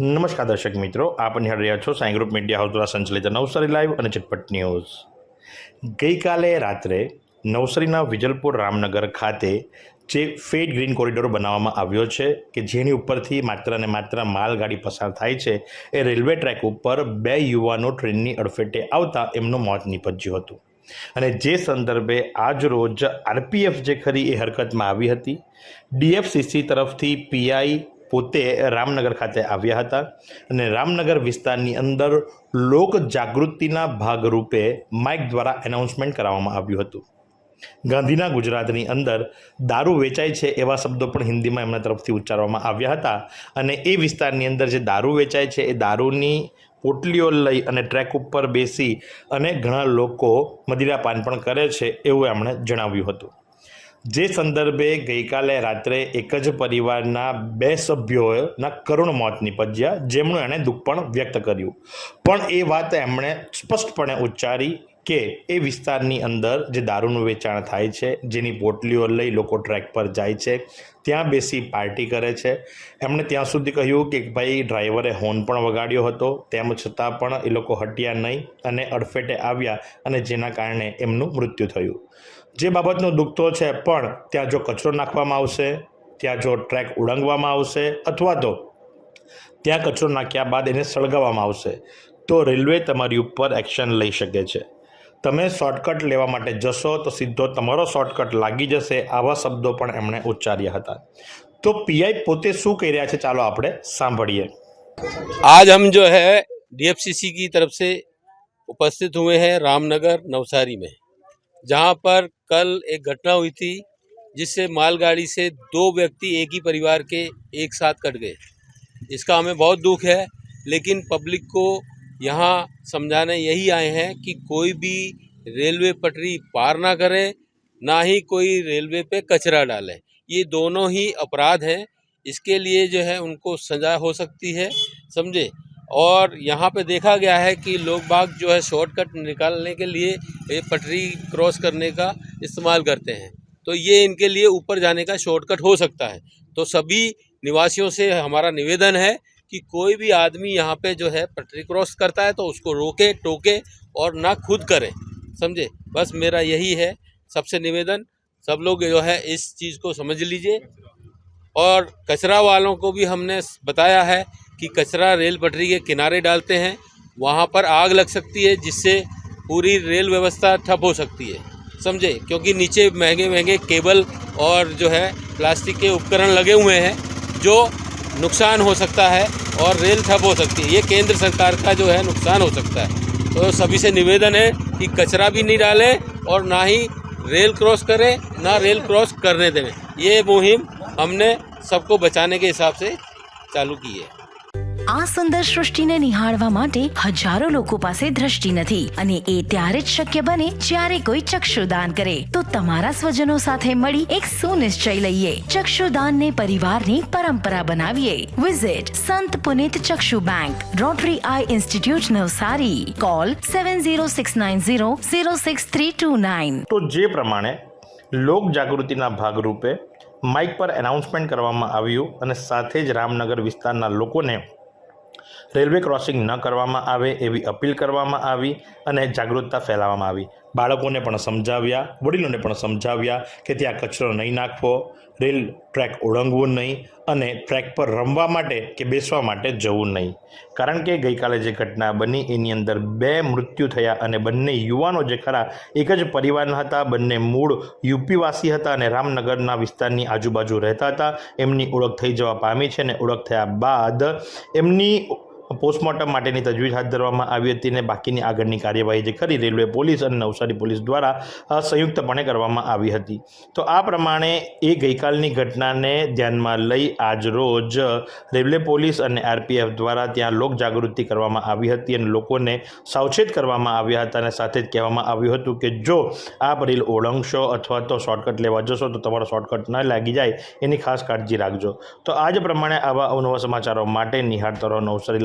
નમસ્કાર દર્શક મિત્રો, આપ નિહાળી રહ્યા છો સાંઈ ગ્રુપ મીડિયા હાઉસ દ્વારા સંચાલિત નવસારી લાઈવ અને ચટપટ ન્યૂઝ. ગઈકાલે રાત્રે નવસારીના વિજલપુર રામનગર ખાતે જે ફેડ ગ્રીન કોરિડોર બનાવવામાં આવ્યો છે, કે જેની ઉપરથી માત્ર ને માત્ર માલગાડી પસાર થાય છે, એ રેલવે ટ્રેક ઉપર બે યુવાનો ટ્રેનની અડફેટે આવતા એમનું મોત નીપજ્યું હતું. અને જે સંદર્ભે આજ રોજ આરપીએફ જે ખરી એ હરકતમાં આવી હતી, ડીએફસીસી તરફથી પીઆઈ પોતે રામનગર ખાતે આવ્યા હતા અને રામનગર વિસ્તારની અંદર લોક જાગૃતિના ભાગરૂપે માઇક દ્વારા એનાઉન્સમેન્ટ કરાવવામાં આવ્યું હતું. ગાંધીના ગુજરાતની અંદર દારૂ વેચાય છે એવા શબ્દો પણ હિન્દીમાં એમના તરફથી ઉચ્ચારવામાં આવ્યા હતા અને એ વિસ્તારની અંદર જે દારૂ વેચાય છે એ દારૂની પોટલીઓ લઈ અને ટ્રેક ઉપર બેસી અને ઘણા લોકો મદિરા પાન પણ કરે છે એવું એમણે જણાવ્યું હતું. જે સંદર્ભે ગઈકાલે રાત્રે એક જ પરિવારના બે સભ્યોના કરુણ મોત નીપજ્યા, જેમનું એણે દુઃખ પણ વ્યક્ત કર્યું. પણ એ વાત એમણે સ્પષ્ટપણે ઉચ્ચારી કે એ વિસ્તારની અંદર જે દારૂનું વેચાણ થાય છે, જેની પોટલીઓ લઈ લોકો ટ્રેક પર જાય છે, ત્યાં બેસી પાર્ટી કરે છે. એમણે ત્યાં સુધી કહ્યું કે ભાઈ, ડ્રાઈવરે હોર્ન પણ વગાડ્યો હતો, તેમ છતાં પણ એ લોકો હટ્યા નહીં અને અડફેટે આવ્યા અને જેના કારણે એમનું મૃત્યુ થયું. જે બાબતનો દુઃખ તો છે, પણ ત્યાં જો કચરો નાખવામાં આવશે, ત્યાં જો ટ્રેક ઉડંગવામાં આવશે અથવા તો ત્યાં કચરો નાખ્યા બાદ એને સળગાવવામાં આવશે, તો રેલવે તમારી ઉપર એક્શન લઈ શકે છે. તમે શોર્ટકટ લેવા માટે જશો તો સીધો તમારો શોર્ટકટ લાગી જશે આવા શબ્દો પણ એમણે ઉચ્ચાર્યા હતા તો પીઆઈ પોતે શું કહી રહ્યા છે ચાલો આપણે સાંભળીએ आज हम जो है डीएफसीसी की तरफ से उपस्थित हुए हैं रामनगर नवसारी में जहां पर कल एक घटना हुई थी जिससे मालगाड़ी से दो व्यक्ति एक ही परिवार के एक साथ कट गए इसका हमें बहुत दुख है लेकिन पब्लिक को यहाँ समझाने यही आए हैं कि कोई भी रेलवे पटरी पार ना करे, ना ही कोई रेलवे पे कचरा डाले। ये दोनों ही अपराध हैं। इसके लिए जो है उनको सजा हो सकती है, समझे? और यहाँ पे देखा गया है कि लोग बाग जो है शॉर्टकट निकालने के लिए ये पटरी क्रॉस करने का इस्तेमाल करते हैं। तो ये इनके लिए ऊपर जाने का शॉर्टकट हो सकता है। तो सभी निवासियों से हमारा निवेदन है कि कोई भी आदमी यहाँ पे जो है पटरी क्रॉस करता है तो उसको रोके, टोके और ना खुद करे, समझे? बस मेरा यही है, सबसे निवेदन, सब लोग जो है इस चीज़ को समझ लीजिए। और कचरा वालों को भी हमने बताया है कि कचरा रेल पटरी के किनारे डालते हैं, वहाँ पर आग लग सकती है, जिससे पूरी रेल व्यवस्था ठप हो सकती है, समझे? क्योंकि नीचे महँगे महँगे केबल और जो है प्लास्टिक के उपकरण लगे हुए हैं, जो नुकसान हो सकता है और रेल ठप हो सकती है। ये केंद्र सरकार का जो है नुकसान हो सकता है। तो सभी से निवेदन है कि कचरा भी नहीं डालें और ना ही रेल क्रॉस करें, ना रेल क्रॉस करने दें। ये मुहिम हमने सबको बचाने के हिसाब से चालू की है। આ સુંદર સૃષ્ટિને નિહાળવા માટે હજારો લોકો પાસે દ્રષ્ટિ નથી અને એ ત્યારે જ શક્ય બને જ્યારે કોઈ ચક્ષુદાન કરે. તો તમારા સ્વજનો સાથે મળી એક સુનિશ્ચય લઈએ. ચક્ષુદાનને પરિવારની પરંપરા બનાવીએ. Visit Sant Punit Chakshu bank Rotary eye institute Navsari. Call seven zero six nine zero zero six three two nine તો જે પ્રમાણે લોક જાગૃતિના ભાગરૂપે માઇક પર એનાઉન્સમેન્ટ કરવામાં આવ્યું અને સાથે જ રામનગર વિસ્તારના લોકોને રેલવે ક્રોસિંગ ન કરવામાં આવે એવી અપીલ કરવામાં આવી અને જાગૃતતા ફેલાવવામાં આવી. બાળકોને પણ સમજાવ્યા, વડીલોને પણ સમજાવ્યા કે ત્યાં કચરો નહીં નાખવો, રેલ ટ્રેક ઓળંગવું નહીં અને ટ્રેક પર રમવા માટે કે બેસવા માટે જવું નહીં. કારણ કે ગઈકાલે જે ઘટના બની એની અંદર બે મૃત્યુ થયા અને બંને યુવાનો જે ખરા એક જ પરિવારના હતા, બંને મૂળ યુપીવાસી હતા અને રામનગરના વિસ્તારની આજુબાજુ રહેતા હતા. એમની ઓળખ થઈ જવા પામી છે અને ઓળખ થયા બાદ એમની પોસ્ટમોર્ટમ માટેની તજવીજ હાથ ધરવામાં આવી હતી અને બાકીની આગળની કાર્યવાહી જે ખરી રેલવે પોલીસ અને નવસારી પોલીસ દ્વારા સંયુક્તપણે કરવામાં આવી હતી. તો આ પ્રમાણે એ ગઈકાલની ઘટનાને ધ્યાનમાં લઈ આજ રોજ રેલવે પોલીસ અને આરપીએફ દ્વારા ત્યાં લોક જાગૃતિ કરવામાં આવી હતી અને લોકોને સાવચેત કરવામાં આવ્યા હતા અને સાથે જ કહેવામાં આવ્યું હતું કે જો આપ રેલ ઓળંગશો અથવા તો શોર્ટકટ લેવા જશો તો તમારો શોર્ટકટ ન લાગી જાય એની ખાસ કાળજી રાખજો. તો આજ પ્રમાણે આવા અવનવા સમાચારો માટે નિહાળતા રહો નવસારી